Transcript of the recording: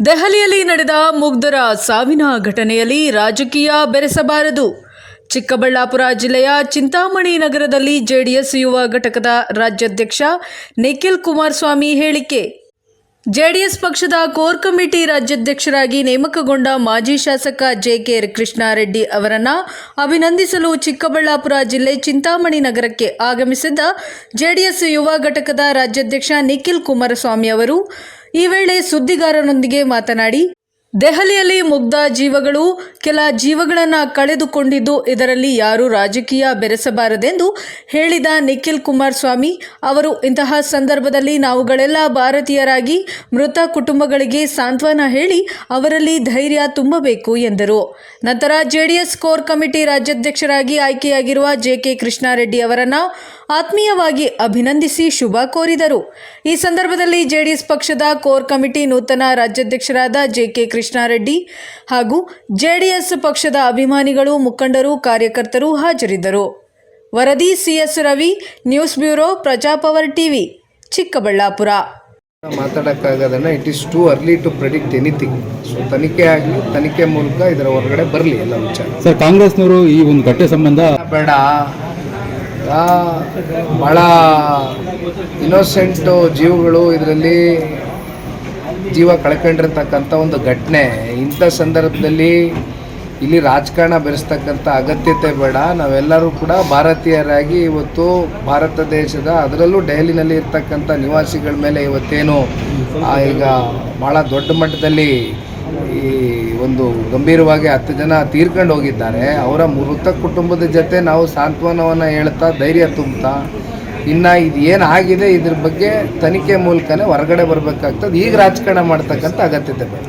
ದೆಹಲಿಯಲ್ಲಿ ನಡೆದ ಮುಗ್ಧರ ಸಾವಿನ ಘಟನೆಯಲ್ಲಿ ರಾಜಕೀಯ ಬೆರೆಸಬಾರದು. ಚಿಕ್ಕಬಳ್ಳಾಪುರ ಜಿಲ್ಲೆಯ ಚಿಂತಾಮಣಿ ನಗರದಲ್ಲಿ ಜೆಡಿಎಸ್ ಯುವ ಘಟಕದ ರಾಜ್ಯಾಧ್ಯಕ್ಷ ನಿಖಿಲ್ ಕುಮಾರಸ್ವಾಮಿ ಹೇಳಿಕೆ. ಜೆಡಿಎಸ್ ಪಕ್ಷದ ಕೋರ್ ಕಮಿಟಿ ರಾಜ್ಯಾಧ್ಯಕ್ಷರಾಗಿ ನೇಮಕಗೊಂಡ ಮಾಜಿ ಶಾಸಕ ಜೆಕೆ ಕೃಷ್ಣಾರೆಡ್ಡಿ ಅವರನ್ನು ಅಭಿನಂದಿಸಲು ಚಿಕ್ಕಬಳ್ಳಾಪುರ ಜಿಲ್ಲೆ ಚಿಂತಾಮಣಿ ನಗರಕ್ಕೆ ಆಗಮಿಸಿದ್ದ ಜೆಡಿಎಸ್ ಯುವ ಘಟಕದ ರಾಜ್ಯಾಧ್ಯಕ್ಷ ನಿಖಿಲ್ ಕುಮಾರಸ್ವಾಮಿ ಅವರು. ಈ ವೇಳೆ ಸುದ್ದಿಗಾರರೊಂದಿಗೆ ಮಾತನಾಡಿ ದೆಹಲಿಯಲ್ಲಿ ಮುಗ್ಧ ಜೀವಗಳು ಕೆಲ ಜೀವಗಳನ್ನು ಕಳೆದುಕೊಂಡಿದ್ದು, ಇದರಲ್ಲಿ ಯಾರೂ ರಾಜಕೀಯ ಬೆರೆಸಬಾರದೆಂದು ಹೇಳಿದ ನಿಖಿಲ್ ಕುಮಾರಸ್ವಾಮಿ ಅವರು, ಇಂತಹ ಸಂದರ್ಭದಲ್ಲಿ ನಾವುಗಳೆಲ್ಲ ಭಾರತೀಯರಾಗಿ ಮೃತ ಕುಟುಂಬಗಳಿಗೆ ಸಾಂತ್ವನ ಹೇಳಿ ಅವರಲ್ಲಿ ಧೈರ್ಯ ತುಂಬಬೇಕು ಎಂದರು. ನಂತರ ಜೆಡಿಎಸ್ ಕೋರ್ ಕಮಿಟಿ ರಾಜ್ಯಾಧ್ಯಕ್ಷರಾಗಿ ಆಯ್ಕೆಯಾಗಿರುವ ಜೆಕೆ ಕೃಷ್ಣಾರೆಡ್ಡಿ ಅವರನ್ನು ಆತ್ಮೀಯವಾಗಿ ಅಭಿನಂದಿಸಿ ಶುಭ ಕೋರಿದರು. ಈ ಸಂದರ್ಭದಲ್ಲಿ ಜೆಡಿಎಸ್ ಪಕ್ಷದ ಕೋರ್ ಕಮಿಟಿ ನೂತನ ರಾಜ್ಯಾಧ್ಯಕ್ಷರಾದ ಜೆಕೆ ಕೃಷ್ಣಾರೆಡ್ಡಿ ಹಾಗೂ ಜೆಡಿಎಸ್ ಪಕ್ಷದ ಅಭಿಮಾನಿಗಳು ಮುಖಂಡರು ಕಾರ್ಯಕರ್ತರು ಹಾಜರಿದ್ದರು. ವರದಿ CS Ravi news bureau Praja power TV Chikkaballapur. ಮಾತಾಡೋಕ್ಕಾಗೋದನ್ನ it is too early to predict anything so ತನಿಖೆ ಆಗಲಿ ತನಿಖೆ ಮೂಲಕ ಇದರ ಹೊರಗಡೆ ಬರಲಿ ಎಲ್ಲ ವಿಚಾರ. ಸರ್ ಕಾಂಗ್ರೆಸ್ನವರು ಈ ಒಂದು ಘಟನೆ ಸಂಬಂಧ ಬೇಡ. ಆ, ಭಾಳ ಇನ್ನೋಸೆಂಟು ಜೀವಗಳು ಇದರಲ್ಲಿ ಜೀವ ಕಳ್ಕೊಂಡಿರ್ತಕ್ಕಂಥ ಒಂದು ಘಟನೆ. ಇಂಥ ಸಂದರ್ಭದಲ್ಲಿ ಇಲ್ಲಿ ರಾಜಕಾರಣ ಬೆರೆಸ್ತಕ್ಕಂಥ ಅಗತ್ಯತೆ ಬೇಡ. ನಾವೆಲ್ಲರೂ ಕೂಡ ಭಾರತೀಯರಾಗಿ ಇವತ್ತು ಭಾರತ ದೇಶದ ಅದರಲ್ಲೂ ದೆಹಲಿನಲ್ಲಿ ಇರ್ತಕ್ಕಂಥ ನಿವಾಸಿಗಳ ಮೇಲೆ ಇವತ್ತೇನು ಈಗ ಭಾಳ ದೊಡ್ಡ ಮಟ್ಟದಲ್ಲಿ ಈ ಒಂದು ಗಂಭೀರವಾಗಿ ಹತ್ತು ಜನ ತೀರ್ಕೊಂಡು ಹೋಗಿದ್ದಾರೆ. ಅವರ ಮೃತ ಕುಟುಂಬದ ಜೊತೆ ನಾವು ಸಾಂತ್ವನವನ್ನು ಹೇಳ್ತಾ ಧೈರ್ಯ ತುಂಬ್ತಾ ಇನ್ನು ಇದು ಏನು ಆಗಿದೆ ಇದ್ರ ಬಗ್ಗೆ ತನಿಖೆ ಮೂಲಕನೇ ಹೊರಗಡೆ ಬರಬೇಕಾಗ್ತದೆ. ಈಗ ರಾಜಕಾರಣ ಮಾಡ್ತಕ್ಕಂಥ ಅಗತ್ಯತೆ ಬೇಡ